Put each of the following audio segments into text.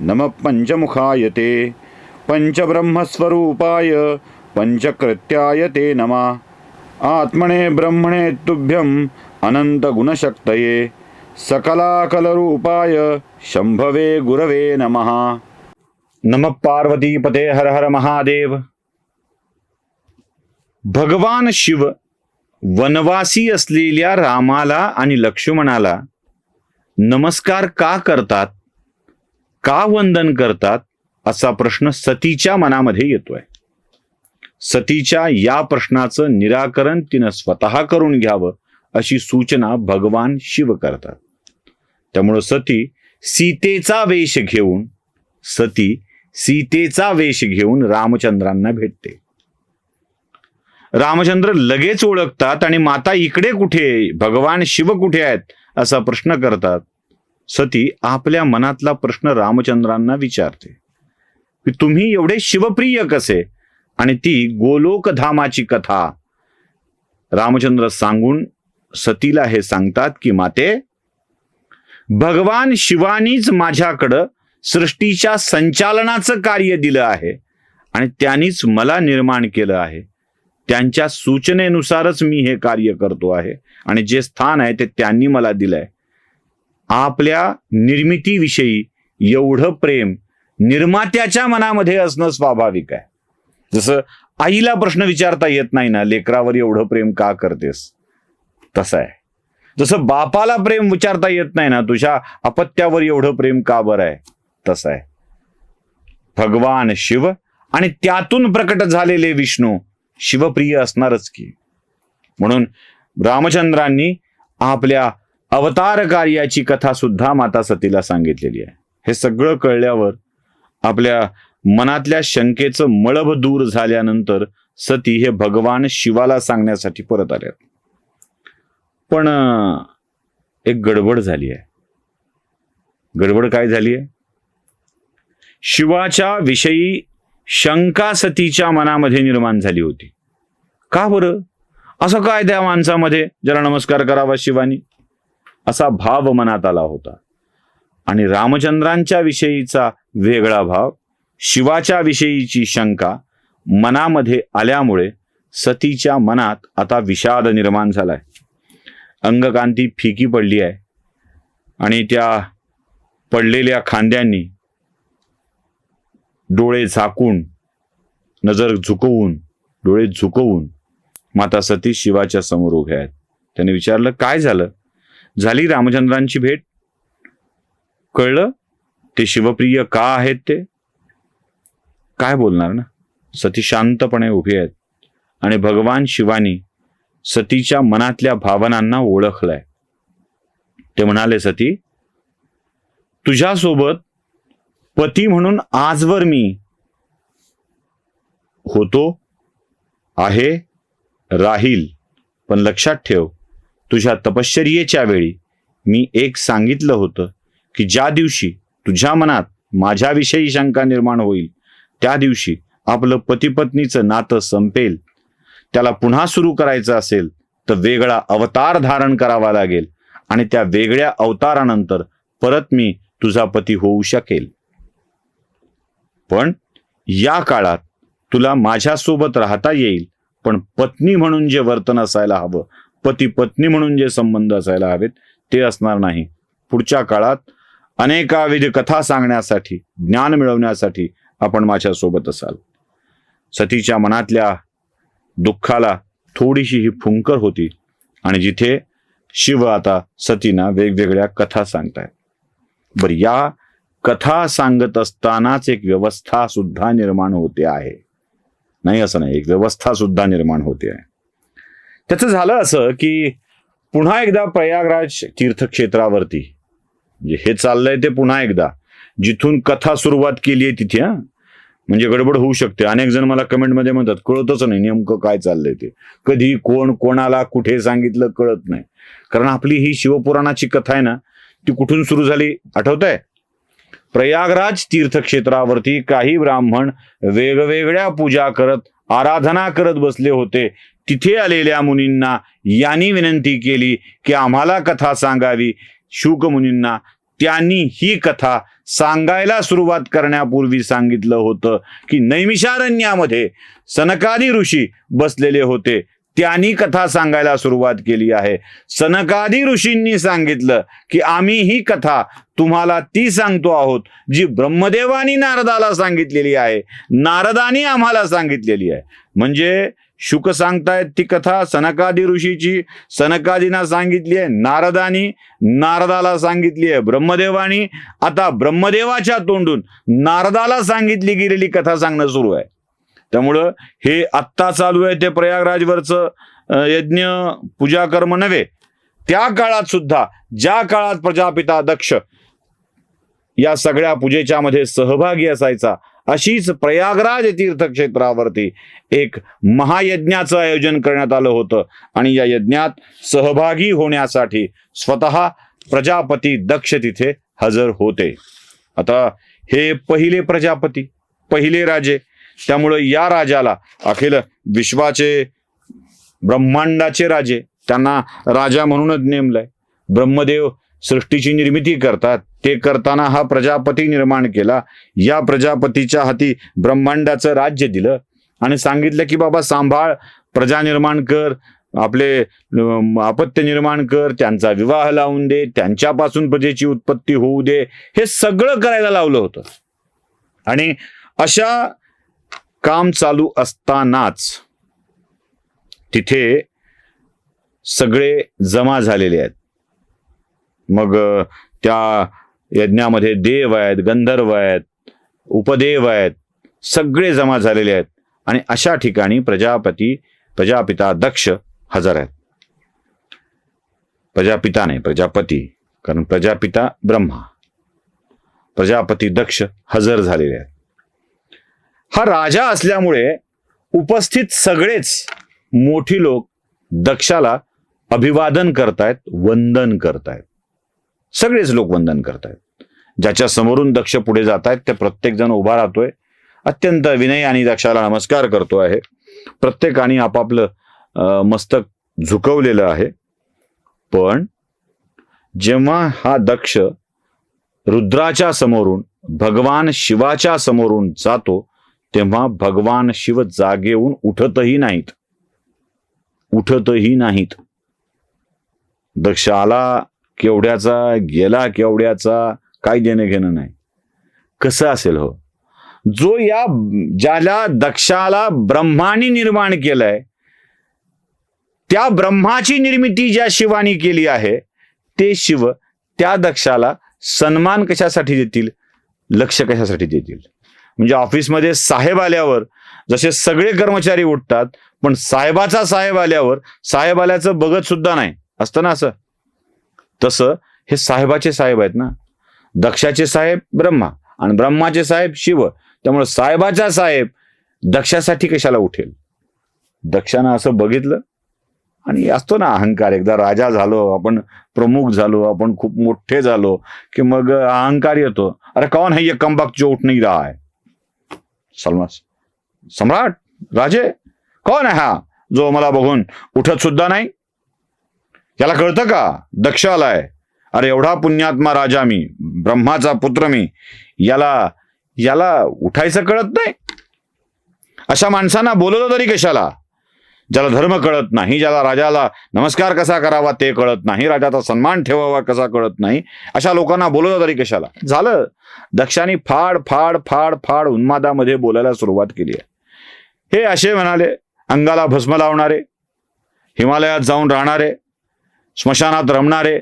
नमः पंचमुखाय ते पंचब्रह्मस्वरूपाय पञ्चकृत्याय ते नमः। आत्मने ब्रह्मणे तुभ्यम् अनन्तगुणशक्तये सकलाकलरूपाय शंभवे गुरवे नमः। नम पार्वतीपते हर हर महादेव। भगवान शिव वनवासी असलेल्या रामाला आणि लक्ष्मणाला नमस्कार का करतात? का वंदन करतात असा प्रश्न सतीच्या मनामध्ये येतोय. सतीच्या या प्रश्नाचं निराकरण तिनं स्वतः करून घ्यावं अशी सूचना भगवान शिव करतात. त्यामुळं सती सीतेचा वेश घेऊन सती सीतेचा वेश घेऊन रामचंद्रांना भेटते. रामचंद्र लगेच ओळखतात आणि माता इकडे कुठे भगवान शिव कुठे आहेत असा प्रश्न करतात. सती आपल्या मनातला प्रश्न रामचंद्रांना विचारते की तुम्ही एवढे शिवप्रिय कसे? आणि ती गोलोक धामाची कथा रामचंद्र सांगून सतीला हे सांगतात की माते भगवान शिवानीच माझ्याकडं सृष्टीच्या संचालनाचं कार्य दिलं आहे आणि त्यांनीच मला निर्माण केलं आहे. त्यांच्या सूचनेनुसारच मी हे कार्य करतो आहे आणि जे स्थान आहे ते त्यांनी मला दिलंय. आपल्या निर्मितीविषयी एवढं प्रेम निर्मात्याच्या मनामध्ये असणं स्वाभाविक आहे. जसं आईला प्रश्न विचारता येत नाही ना लेकरावर एवढं प्रेम का करतेस? तसं आहे. जसं बापाला प्रेम विचारता येत नाही ना तुझ्या अपत्यावर एवढं प्रेम का बरं आहे? तसं आहे. भगवान शिव आणि त्यातून प्रकट झालेले विष्णू शिवप्रिय असणारच की. म्हणून रामचंद्रांनी आपल्या अवतार कार्याची कथा सुद्धा माता सतीला सांगितलेली आहे. हे सगळं कळल्यावर आपल्या मनातल्या शंकेचं मळभ दूर झाल्यानंतर सती हे भगवान शिवाला सांगण्यासाठी परत आल्यात पण एक गडबड झाली आहे. गडबड काय झाली आहे? शिवाच्या विषयी शंका सतीच्या मनामध्ये निर्माण झाली होती. का बरं? असं काय त्या माणसामध्ये? ज्याला नमस्कार करावा शिवानी. असा भाव मनात आला होता. आणि रामचंद्रांच्या विषयीचा वेगळा भाव शिवाच्या विषयीची शंका मनामध्ये आल्यामुळे सतीच्या मनात आता विषाद निर्माण झालाय. अंगकांती फिकी पडली आहे. आणि त्या पडलेल्या खांद्यांनी डोळे झाकून नजर झुकवून डोळे झुकवून माता सती शिवाच्या समोर उभ्या आहेत. त्याने विचारलं काय झालं? झाली रामचंद्रांची भेट? कळलं? ते शिवप्रिय का आहेत ते? काय बोलणार ना? सती शांतपणे उभी आहेत आणि भगवान शिवानी सतीच्या मनातल्या भावनांना ओळखलंय. ते म्हणाले सती तुझ्यासोबत पती म्हणून आजवर मी होतो आहे राहील. पण लक्षात ठेव तुझ्या तपश्चर्येच्या वेळी मी एक सांगितलं होतं की ज्या दिवशी तुझ्या मनात माझ्याविषयी शंका निर्माण होईल त्या दिवशी आपलं पतीपत्नीचं नातं संपेल त्याला पुन्हा सुरू करायचं असेल तर वेगळा अवतार धारण करावा लागेल आणि त्या वेगळ्या अवतारानंतर परत मी तुझा पती होऊ शकेल. पण या काळात तुला माझ्यासोबत राहता येईल पण पत्नी म्हणून जे वर्तन असायला हवं पती पत्नी म्हणून जे संबंध असायला हवेत ते असणार नाही. पुढच्या काळात अनेकाविध कथा सांगण्यासाठी ज्ञान मिळवण्यासाठी आपण माझ्यासोबत असाल. सतीच्या मनातल्या दुःखाला थोडीशी ही फुंकर होती आणि जिथे शिव आता सतीना वेगवेगळ्या कथा सांगतायत. बर या कथा सांगत असतानाच एक व्यवस्था सुद्धा निर्माण होते आहे. नाही असं नाही एक व्यवस्था सुद्धा निर्माण होते आहे. त्याचं झालं असं की पुन्हा एकदा प्रयागराज तीर्थक्षेत्रावरती म्हणजे हे चाललंय ते पुन्हा एकदा जिथून कथा सुरुवात केली आहे तिथे म्हणजे गडबड होऊ शकते. अनेक जण मला कमेंटमध्ये म्हणतात कळतच नाही नेमकं काय चाललंय ते. कधी कोण कोणाला कुठे सांगितलं कळत नाही. कारण आपली ही शिवपुराणाची कथा आहे ना ती कुठून सुरू झाली आठवत आहे प्रयागराज तीर्थक्षेत्रावरती काही ब्राह्मण वेगवेगळ्या पूजा करत आराधना करत बसले होते. तिथे आलेल्या मुनींना यांनी विनंती केली की आम्हाला कथा सांगावी. शुक मुनींना त्यांनी ही कथा सांगायला सुरुवात करण्यापूर्वी सांगितलं होतं की नैमिषारण्यामध्ये सनकादी ऋषी बसलेले होते. त्यांनी कथा सांगायला सुरुवात केली आहे. सनकादी ऋषींनी सांगितलं की आम्ही ही कथा तुम्हाला ती सांगतो आहोत जी ब्रह्मदेवानी नारदाला सांगितलेली आहे. नारदानी आम्हाला सांगितलेली आहे. म्हणजे शुक सांगतायत ती कथा सनकादी ऋषीची. सनकादीना सांगितली आहे नारदानी नारदाला सांगितली आहे ब्रह्मदेवानी. आता ब्रह्मदेवाच्या तोंडून नारदाला सांगितली गेलेली कथा सांगणं सुरू आहे. त्यामुळं हे आत्ता चालू आहे ते प्रयागराजवरचं यज्ञ पूजा कर्म नव्हे. त्या काळात सुद्धा ज्या काळात प्रजापिता दक्ष या सगळ्या पूजेच्या मध्ये सहभागी असायचा अशीच प्रयागराज तीर्थक्षेत्रावरती एक महायज्ञाचं आयोजन करण्यात आलं होतं. आणि या यज्ञात सहभागी होण्यासाठी स्वतः प्रजापती दक्ष तिथे हजर होते. आता हे पहिले प्रजापती पहिले राजे त्यामुळं या राजाला अखिल विश्वाचे ब्रह्मांडाचे राजे त्यांना राजा म्हणूनच नेमलंय. ब्रह्मदेव सृष्टीची निर्मिती करतात. ते करताना हा प्रजापती निर्माण केला. या प्रजापतीच्या हाती ब्रह्मांडाचं राज्य दिलं आणि सांगितलं की बाबा सांभाळ प्रजा निर्माण कर आपले अपत्य निर्माण कर त्यांचा विवाह लावून दे त्यांच्यापासून प्रजेची उत्पत्ती होऊ दे. हे सगळं करायला लावलं होतं. आणि अशा काम चालू असतानाच तिथे सगळे जमा झालेले आहेत. मग त्या यज्ञामध्ये देव आहेत गंधर्व आहेत उपदेव आहेत सगळे जमा झालेले आहेत आणि अशा ठिकाणी प्रजापती प्रजापिता दक्ष हजर आहेत. प्रजापिता नाही प्रजापती कारण प्रजापिता ब्रह्मा. प्रजापती दक्ष हजर झालेले आहेत. हा राजा असल्यामुळे उपस्थित सगळेच मोठी लोक दक्षाला अभिवादन करतायत वंदन करतायत. सगळेच लोक वंदन करतायत. ज्याच्या समोरून दक्ष पुढे जात आहेत ते प्रत्येक जण उभा राहतोय. अत्यंत विनय आणि दक्षाला नमस्कार करतो आहे. प्रत्येकाने आपापलं मस्तक झुकवलेलं आहे. पण जेव्हा हा दक्ष रुद्राच्या समोरून भगवान शिवाच्या समोरून जातो तेव्हा भगवान शिव जागेहून उठतही नाहीत. उठतही नाहीत. दक्ष आला केवढ्याचा गेला केवढ्याचा काय देणं घेणं नाही. कसं असेल हो? जो या ज्याला दक्षाला ब्रह्माने निर्माण केलंय त्या ब्रह्माची निर्मिती ज्या शिवानी केली आहे ते शिव त्या दक्षाला सन्मान कशासाठी देतील? लक्ष कशासाठी देतील? म्हणजे ऑफिसमध्ये साहेब आल्यावर जसे सगळे कर्मचारी उठतात पण साहेबाचा साहेब आल्यावर साहेब आल्याचं बघत सुद्धा नाही. असतं ना असं? तसं हे साहेबाचे साहेब आहेत ना. दक्षाचे साहेब ब्रह्मा आणि ब्रह्माचे साहेब शिव. त्यामुळे साहेबाचा साहेब दक्षासाठी कशाला उठेल? दक्षानं असं बघितलं आणि असतो ना अहंकार. एकदा राजा झालो आपण प्रमुख झालो आपण खूप मोठे झालो की मग अहंकार येतो. अरे कौन है ये कमबक जो उठ नहीं रहा है? सलमान सम्राट राजे कोण आहे हा जो मला बघून उठत सुद्धा नाही? याला कळतं का? दक्ष आलाय. अरे एवढा पुण्यात्मा राजा मी ब्रह्माचा पुत्र मी याला याला उठायचं कळत नाही? अशा माणसांना बोलवलं तरी कशाला? ज्याला धर्म कळत नाही ज्याला राजाला नमस्कार कसा करावा ते कळत नाही राजाचा सन्मान ठेवावा कसा कळत नाही अशा लोकांना बोलवलं तरी कशाला? झालं. दक्षाने फाड फाड फाड फाड उन्मादामध्ये बोलायला सुरुवात केली आहे. हे असे म्हणाले अंगाला भस्म लावणारे हिमालयात जाऊन राहणारे स्मशानात रमणारे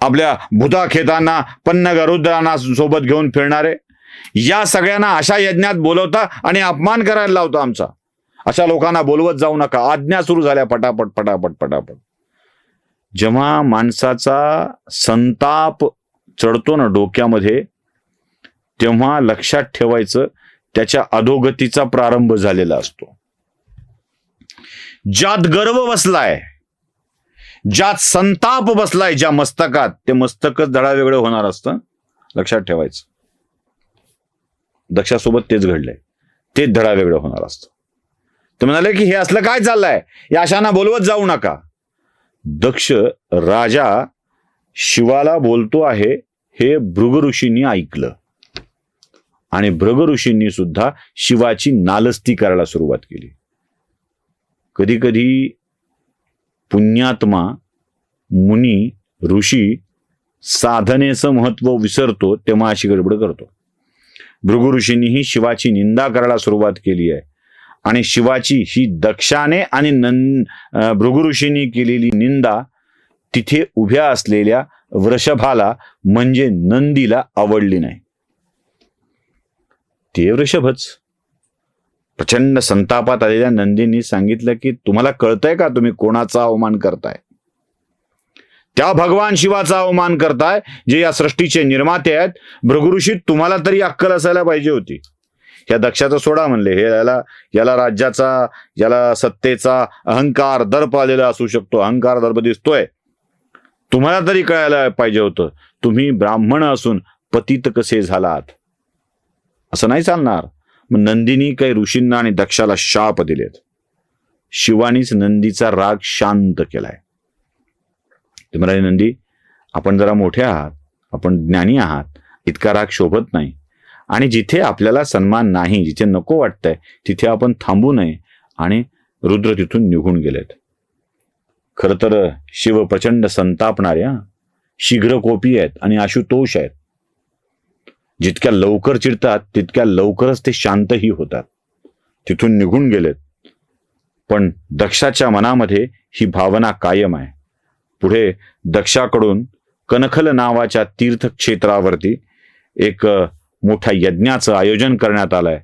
आपल्या भूताखेतांना पन्न गरुद्रांना सोबत घेऊन फिरणारे या सगळ्यांना अशा यज्ञात बोलवता आणि अपमान करायला लावता आमचा. अशा लोकांना बोलवत जाऊ नका. आज्ञा सुरू झाल्या पटापट पटापट पटापट. जेव्हा माणसाचा संताप चढतो ना डोक्यामध्ये तेव्हा लक्षात ठेवायचं त्याच्या अधोगतीचा प्रारंभ झालेला असतो. ज्यात गर्व बसलाय ज्यात संताप बसलाय ज्या मस्तकात ते मस्तकच धडा वेगळं होणार असतं. लक्षात ठेवायचं. दक्षासोबत तेच घडलंय. तेच धडा वेगळं होणार असतं. ते म्हणाले की हे असलं काय चाललंय? या अशांना बोलवत जाऊ नका. दक्ष राजा शिवाला बोलतो आहे हे भृग ऋषींनी ऐकलं. आणि भृग ऋषींनी सुद्धा शिवाची नालस्ती करायला सुरुवात केली. कधी कधी पुण्यात्मा मुनी ऋषी साधनेचं महत्त्व विसरतो तेव्हा अशी गडबड करतो. भृगु ऋषींनीही शिवाची निंदा करायला सुरुवात केली आहे. आणि शिवाची ही दक्षाने आणि नं भृगुऋषींनी भृगु केलेली निंदा तिथे उभ्या असलेल्या वृषभाला म्हणजे नंदीला आवडली नाही. ते वृषभच. प्रचंड संतापात आलेल्या नंदींनी सांगितलं की तुम्हाला कळतंय का तुम्ही कोणाचा अवमान करताय? त्या भगवान शिवाचा अवमान करताय जे या सृष्टीचे निर्माते आहेत. भृगुऋषी तुम्हाला तरी अक्कल असायला पाहिजे होती. या दक्षाचा सोडा म्हणले. हे याला याला राज्याचा याला सत्तेचा अहंकार दर्प आलेला असू शकतो. अहंकार दर्प दिसतोय. तुम्हाला तरी कळायला पाहिजे होतं. तुम्ही ब्राह्मण असून पतित कसे झालात? असं नाही चालणार. मग नंदिनी काही ऋषींना आणि दक्षाला शाप दिलेत. शिवानीच नंदीचा राग शांत केलाय. ते म्हणाले नंदी आपण जरा मोठे आहात. आपण ज्ञानी आहात. इतका राग शोभत नाही. आणि जिथे आपल्याला सन्मान नाही जिथे नको वाटतंय तिथे आपण थांबू नये आणि रुद्र तिथून निघून गेलेत. खर तर शिव प्रचंड संतापणाऱ्या शीघ्र कोपी आहेत आणि आशुतोष आहेत. जितक्या लवकर चिडतात तितक्या लवकरच ते शांतही होतात. तिथून निघून गेलेत. पण दक्षाच्या मनामध्ये ही भावना कायम आहे. पुढे दक्षाकडून कनखल नावाच्या तीर्थक्षेत्रावरती एक मोठ्या यज्ञाचं आयोजन करण्यात आलंय.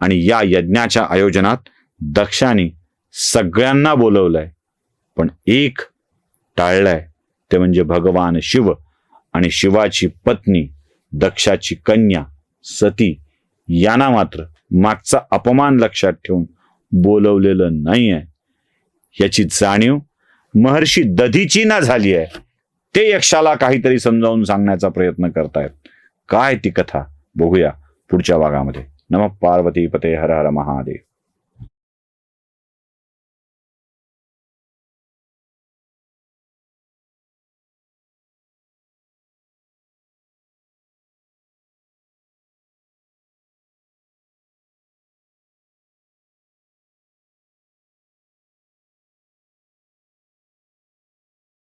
आणि या यज्ञाच्या आयोजनात दक्षाने सगळ्यांना बोलवलंय. पण एक टाळलंय. ते म्हणजे भगवान शिव आणि शिवाची पत्नी दक्षाची कन्या सती यांना मात्र मागचा अपमान लक्षात ठेवून बोलवलेलं नाही आहे याची जाणीव महर्षी दधीची ना झाली आहे ते यक्षाला काहीतरी समजावून सांगण्याचा प्रयत्न करतायत. काय ती कथा? बघूया पुढच्या भागामध्ये. नम पार्वती पते हर हर महादेव.